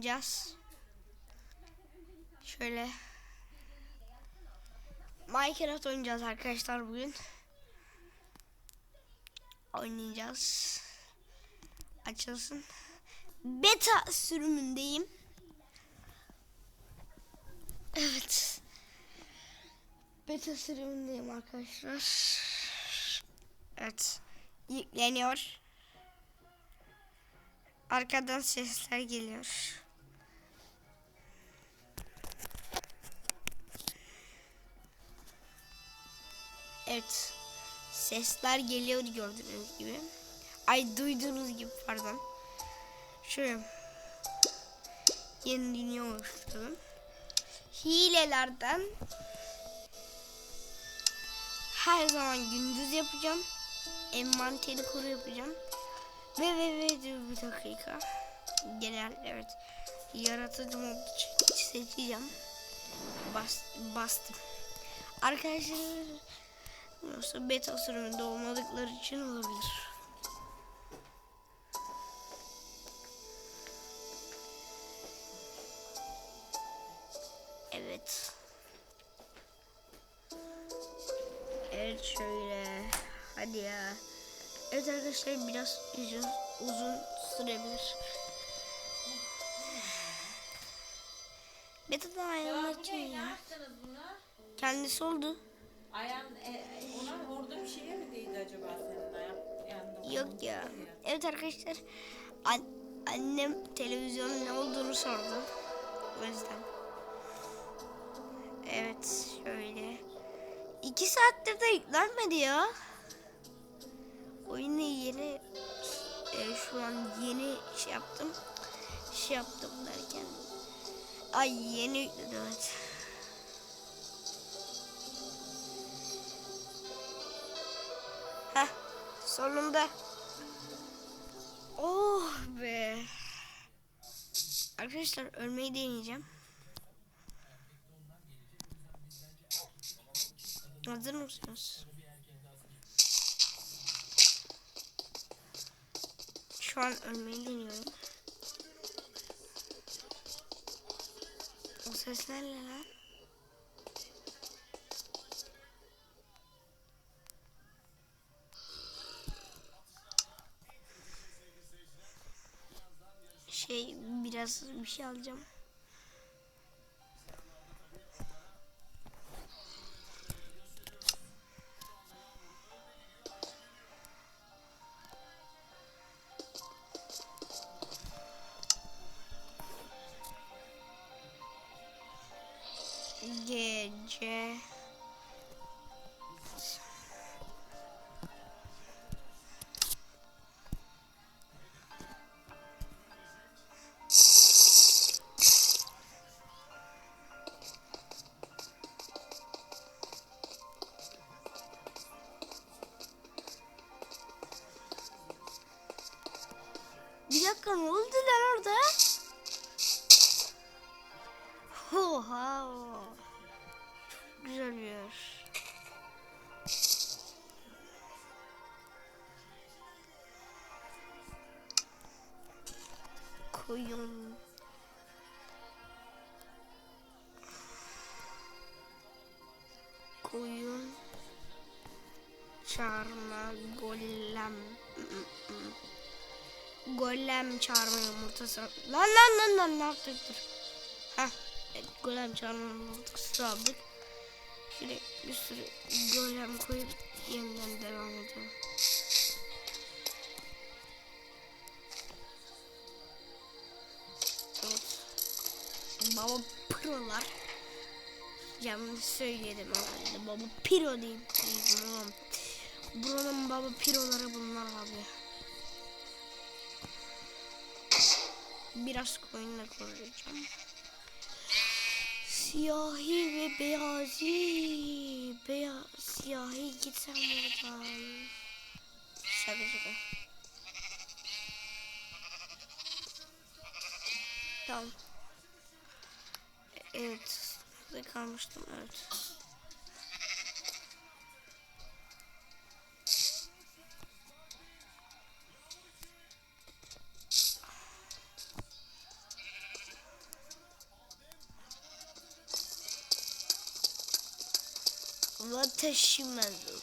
oynayacağız. Şöyle Minecraft oynayacağız arkadaşlar bugün. Oynayacağız. Açılsın. Beta sürümündeyim. Evet. Beta sürümündeyim arkadaşlar. Evet. Yükleniyor. Arkadan sesler geliyor. Evet. Sesler geliyor gördüğünüz gibi. Ay duyduğunuz gibi pardon. Şöyle. Yeni dünya oluşturalım. Hilelerden her zaman gündüz yapacağım. Envanteri kuru yapacağım. Ve ve ve bir dakika. Genel evet. Yaratıcı mod seçeceğim. Bas, bastım. Arkadaşlar yoksa beta sürümünde olmadıkları için olabilir. Evet. Evet şöyle. Hadi ya. Evet arkadaşlar biraz uzun, uzun sürebilir. Beta'dan ayrılmak için ya. Kendisi oldu. Ayağın, e, ona orada bir şeye mi değdi acaba senin yanında? Yok ya. Evet arkadaşlar. An- annem televizyonun ne olduğunu sordu. O yüzden. Evet şöyle. İki saattir de yüklenmedi ya. Oyunu yeni e, şu an yeni şey yaptım. Şey yaptım derken. Ay yeni yükledi evet. Sonunda. Oh be. Arkadaşlar ölmeyi deneyeceğim. Hazır mısınız? Şu an ölmeyi deniyorum. O sesler ne lan? Şey biraz bir şey alacağım. Gece Bir dakika ne oldu lan orada? Oha. Güzel bir yer. Koyun. Koyun. Çağırma golem. Golem çağırma yumurtası. Lan lan lan lan ne yaptık dur. Heh. Evet, golem çağırma yumurtası aldık. Şöyle bir sürü golem koyup yeniden devam edelim. Evet. Baba prolar. Yanlış söyledim herhalde. Baba piro değil oğlum. Buranın baba piroları bunlar abi. Biraz koyunla koruyacağım. Siyahi ve beyazi. Beyaz, siyahi gitsem buradan. Şaka şaka. Tamam. Evet. Burada kalmıştım evet. Hava taşımadım.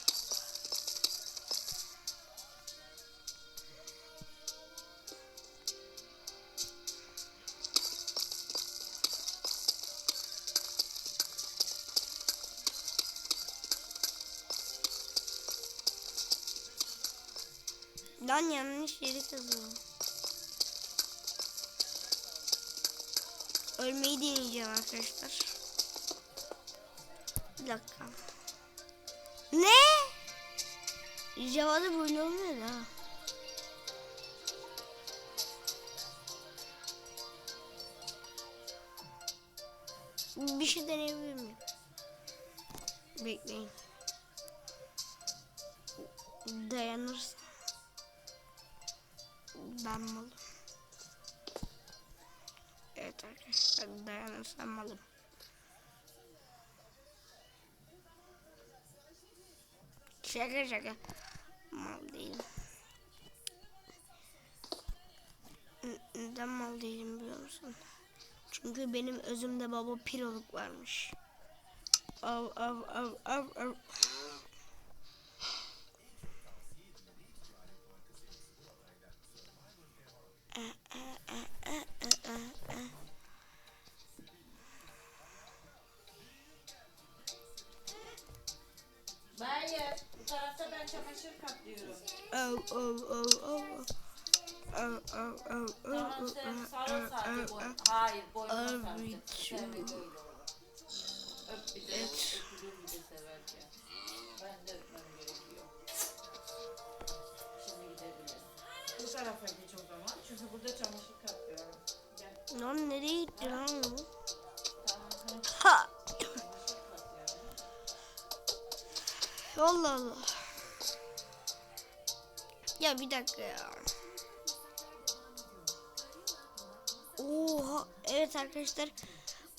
Lan yanlış yeri kazıyorum. Ölmeyi deneyeceğim arkadaşlar. Bir dakika. Ne? Java'da böyle olmuyor da. Bir şey deneyebilir miyim? Bekleyin. Dayanırsa. Ben malım. Evet arkadaşlar dayanırsam malım. Şaka şaka. Mal değilim. Neden mal değilim biliyor musun? Çünkü benim özümde baba piroluk varmış. Av av av av av. Hayır böyle olur. Öp bir de öpülür bir de severken. Ben de öpmem gerekiyor. Şimdi gidebiliriz. Bu tarafa geç o zaman. Çünkü burada çamaşır katlıyorum. Gel. Lan nereye gitti lan bu? Ha! Allah Allah. Ya bir dakika ya. Oha. Evet arkadaşlar.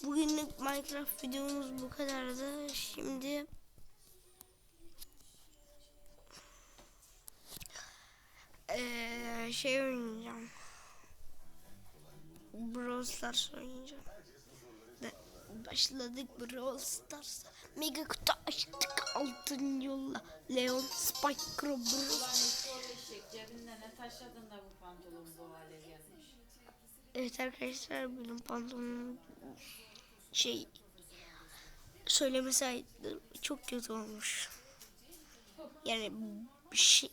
Bugünlük Minecraft videomuz bu kadardı. Şimdi eee şey oynayacağım. Brawl Stars oynayacağım. De, başladık Brawl Stars. Mega kutu açtık altın yolla. Leon Spike Crow eşek cebinde ne taşladın da bu pantolon bu hale gelmiş. Evet arkadaşlar benim pantolonum şey söylemesi. Çok kötü olmuş. Yani bir şey